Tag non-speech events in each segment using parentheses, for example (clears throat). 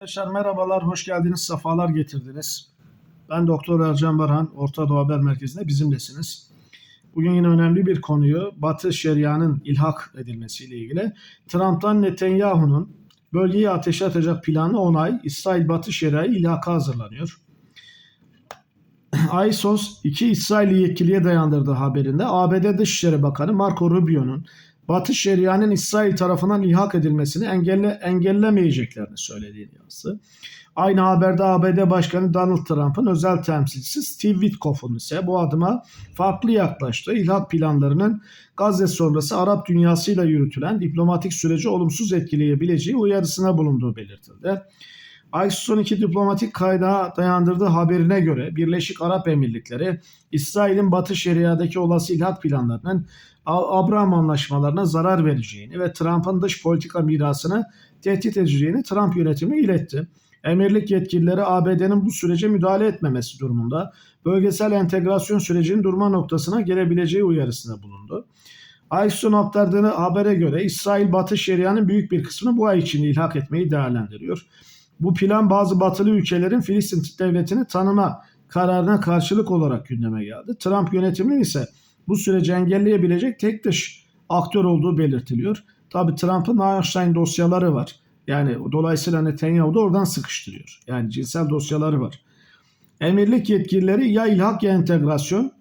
Arkadaşlar merhabalar, hoş geldiniz, sefalar getirdiniz. Ben Doktor Ercan Barhan, Orta Doğu Haber Merkezi'nde bizimlesiniz. Bugün yine önemli bir konuyu Batı Şeria'nın ilhak edilmesiyle ilgili. Trump'tan Netanyahu'nun bölgeyi ateşe atacak planı onay, İsrail Batı Şeria'yı ilhaka hazırlanıyor. (clears throat) ISOS iki İsrailli yetkiliye dayandırdığı haberinde ABD Dışişleri Bakanı Marco Rubio'nun Batı Şeria'nın İsrail tarafından ilhak edilmesini engelle, engellemeyeceklerini söylediğini yazdı. Aynı haberde ABD Başkanı Donald Trump'ın özel temsilcisi Steve Witkoff'un ise bu adıma farklı yaklaştığı ilhak planlarının Gazze sonrası Arap dünyasıyla yürütülen diplomatik süreci olumsuz etkileyebileceği uyarısına bulunduğu belirtildi. ISIS'in iki diplomatik kaynağa dayandırdığı haberine göre Birleşik Arap Emirlikleri İsrail'in Batı Şeria'daki olası ilhak planlarının Abraham anlaşmalarına zarar vereceğini ve Trump'ın dış politika mirasını tehdit edeceğini Trump yönetimi iletti. Emirlik yetkilileri ABD'nin bu sürece müdahale etmemesi durumunda bölgesel entegrasyon sürecinin durma noktasına gelebileceği uyarısında bulundu. ISIS'in aktardığı habere göre İsrail Batı Şeria'nın büyük bir kısmını bu ay içinde ilhak etmeyi değerlendiriyor. Bu plan bazı batılı ülkelerin Filistin devletini tanıma kararına karşılık olarak gündeme geldi. Trump yönetiminin ise bu süreci engelleyebilecek tek dış aktör olduğu belirtiliyor. Tabi Trump'ın Einstein dosyaları var. Yani dolayısıyla Netanyahu da oradan sıkıştırıyor. Yani cinsel dosyaları var. Emirlik yetkilileri ya ilhak ya entegrasyon.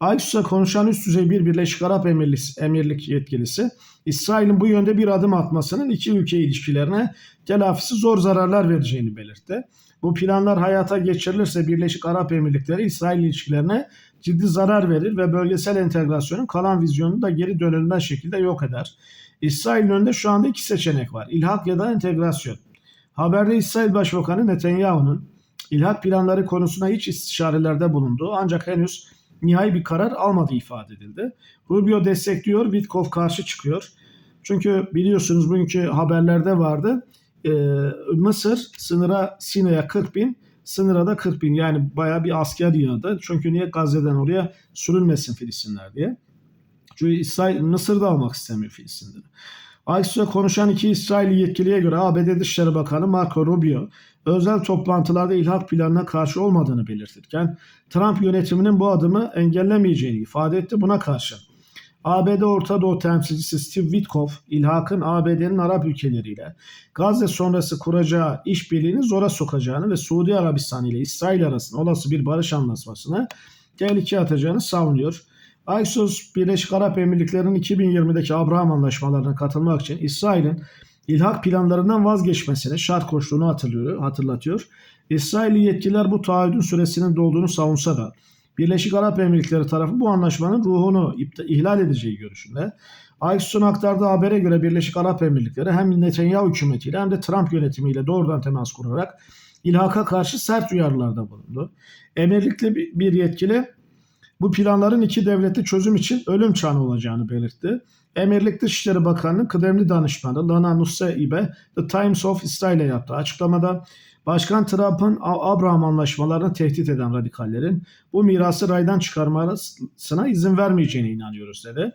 Aysus'a konuşan üst düzey bir Birleşik Arap Emirlisi, Emirlik yetkilisi İsrail'in bu yönde bir adım atmasının iki ülke ilişkilerine telafisi zor zararlar vereceğini belirtti. Bu planlar hayata geçirilirse Birleşik Arap Emirlikleri İsrail ilişkilerine ciddi zarar verir ve bölgesel entegrasyonun kalan vizyonunu da geri dönülmez şekilde yok eder. İsrail'in önünde şu anda iki seçenek var. İlhak ya da entegrasyon. Haberde İsrail Başbakanı Netanyahu'nun ilhak planları konusuna hiç istişarelerde bulunduğu ancak henüz nihai bir karar almadığı ifade edildi. Rubio destekliyor, Witkoff karşı çıkıyor. Çünkü biliyorsunuz bugünkü haberlerde vardı. Mısır sınıra Sine'ye 40 bin, sınıra da 40 bin yani baya bir asker yığdı. Çünkü niye Gazze'den oraya sürülmesin Filistinler diye. Çünkü İsrail Mısır da almak istemiyor Filistinleri. Aysu'ya konuşan iki İsrail yetkiliye göre ABD Dışişleri Bakanı Marco Rubio özel toplantılarda ilhak planına karşı olmadığını belirtirken Trump yönetiminin bu adımı engellemeyeceğini ifade etti. Buna karşı ABD Orta Doğu temsilcisi Steve Witkoff, ilhakın ABD'nin Arap ülkeleriyle Gazze sonrası kuracağı işbirliğini zora sokacağını ve Suudi Arabistan ile İsrail arasında olası bir barış anlaşmasını tehlikeye atacağını savunuyor. ISOS Birleşik Arap Emirlikleri'nin 2020'deki Abraham anlaşmalarına katılmak için İsrail'in ilhak planlarından vazgeçmesini şart koştuğunu hatırlıyor, hatırlatıyor. İsrailli yetkililer bu taahhüdün süresinin dolduğunu savunsa da Birleşik Arap Emirlikleri tarafı bu anlaşmanın ruhunu ihlal edeceği görüşünde. Aksiyon'un aktardığı habere göre Birleşik Arap Emirlikleri hem Netanyahu hükümetiyle hem de Trump yönetimiyle doğrudan temas kurarak ilhaka karşı sert uyarılarda bulundu. Emirlikli bir yetkili bu planların iki devletli çözüm için ölüm çanı olacağını belirtti. Emirlik Dışişleri Bakanı'nın kıdemli danışmanı Lana Nusseibe The Times of Israel'e yaptığı açıklamada Başkan Trump'ın Abraham anlaşmalarını tehdit eden radikallerin bu mirası raydan çıkarmasına izin vermeyeceğine inanıyoruz dedi.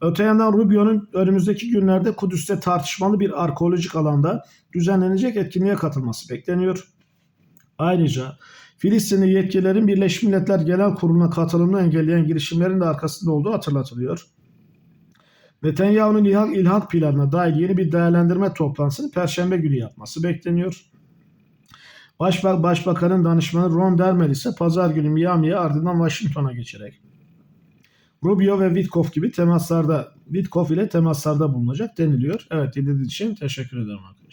Öte yandan Rubio'nun önümüzdeki günlerde Kudüs'te tartışmalı bir arkeolojik alanda düzenlenecek etkinliğe katılması bekleniyor. Ayrıca Filistinli yetkililerin Birleşmiş Milletler Genel Kurulu'na katılımını engelleyen girişimlerin de arkasında olduğu hatırlatılıyor. Netanyahu'nun ilhak, ilhak planına dair yeni bir değerlendirme toplantısını Perşembe günü yapması bekleniyor. Başbak, Başbakanın danışmanı Ron Dermel ise pazar günü Miami'ye ardından Washington'a geçerek Rubio ve Witkoff gibi temaslarda Witkoff ile temaslarda bulunacak deniliyor. Evet dinlediğiniz için teşekkür ederim arkadaşlar.